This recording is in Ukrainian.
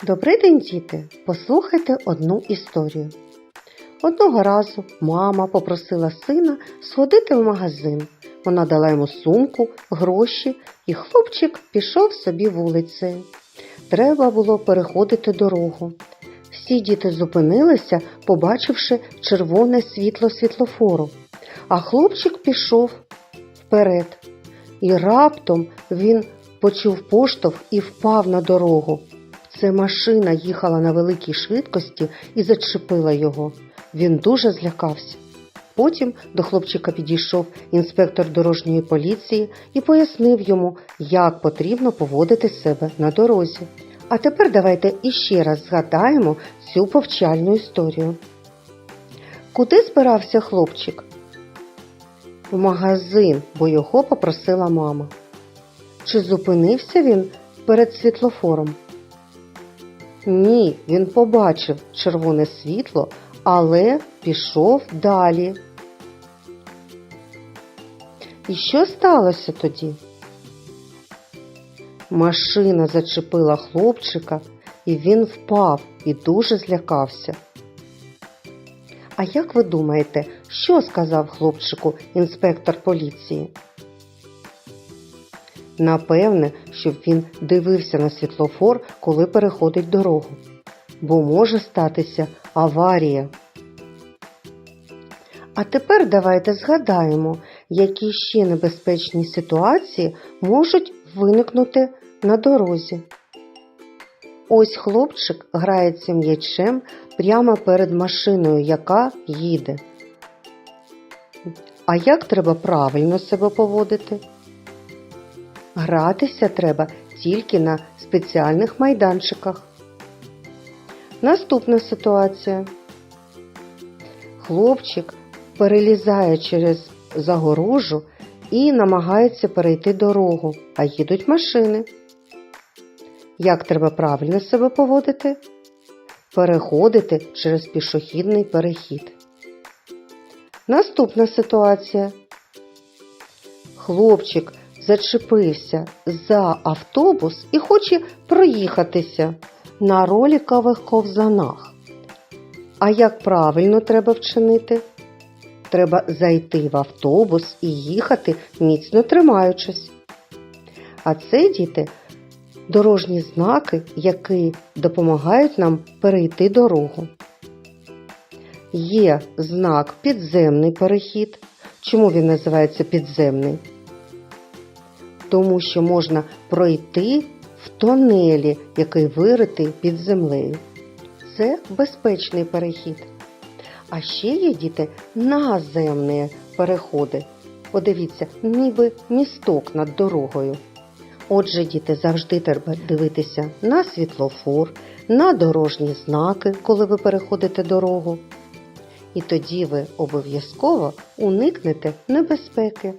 Добрий день, діти! Послухайте одну історію. Одного разу мама попросила сина сходити в магазин. Вона дала йому сумку, гроші, і хлопчик пішов собі вулицею. Треба було переходити дорогу. Всі діти зупинилися, побачивши червоне світло світлофору, а хлопчик пішов вперед. І раптом він почув поштовх і впав на дорогу. Це машина їхала на великій швидкості і зачепила його. Він дуже злякався. Потім до хлопчика підійшов інспектор дорожньої поліції і пояснив йому, як потрібно поводити себе на дорозі. А тепер давайте іще раз згадаємо цю повчальну історію. Куди збирався хлопчик? В магазин, бо його попросила мама. Чи зупинився він перед світлофором? Ні, він побачив червоне світло, але пішов далі. І що сталося тоді? Машина зачепила хлопчика, і він впав і дуже злякався. А як ви думаєте, що сказав хлопчику інспектор поліції? Напевне, щоб він дивився на світлофор, коли переходить дорогу, бо може статися аварія. А тепер давайте згадаємо, які ще небезпечні ситуації можуть виникнути на дорозі. Ось хлопчик грається м'ячем прямо перед машиною, яка їде. А як треба правильно себе поводити? Гратися треба тільки на спеціальних майданчиках. Наступна ситуація. Хлопчик перелізає через загорожу і намагається перейти дорогу, а їдуть машини. Як треба правильно себе поводити? Переходити через пішохідний перехід. Наступна ситуація. Хлопчик зачепився за автобус і хоче проїхатися на ролікових ковзанах. А як правильно треба вчинити? Треба зайти в автобус і їхати, міцно тримаючись. А це, діти, дорожні знаки, які допомагають нам перейти дорогу. Є знак підземний перехід. Чому він називається підземний? Тому що можна пройти в тонелі, який виритий під землею. Це безпечний перехід. А ще є діти наземні переходи. Подивіться, ніби місток над дорогою. Отже, діти, завжди треба дивитися на світлофор, на дорожні знаки, коли ви переходите дорогу. І тоді ви обов'язково уникнете небезпеки.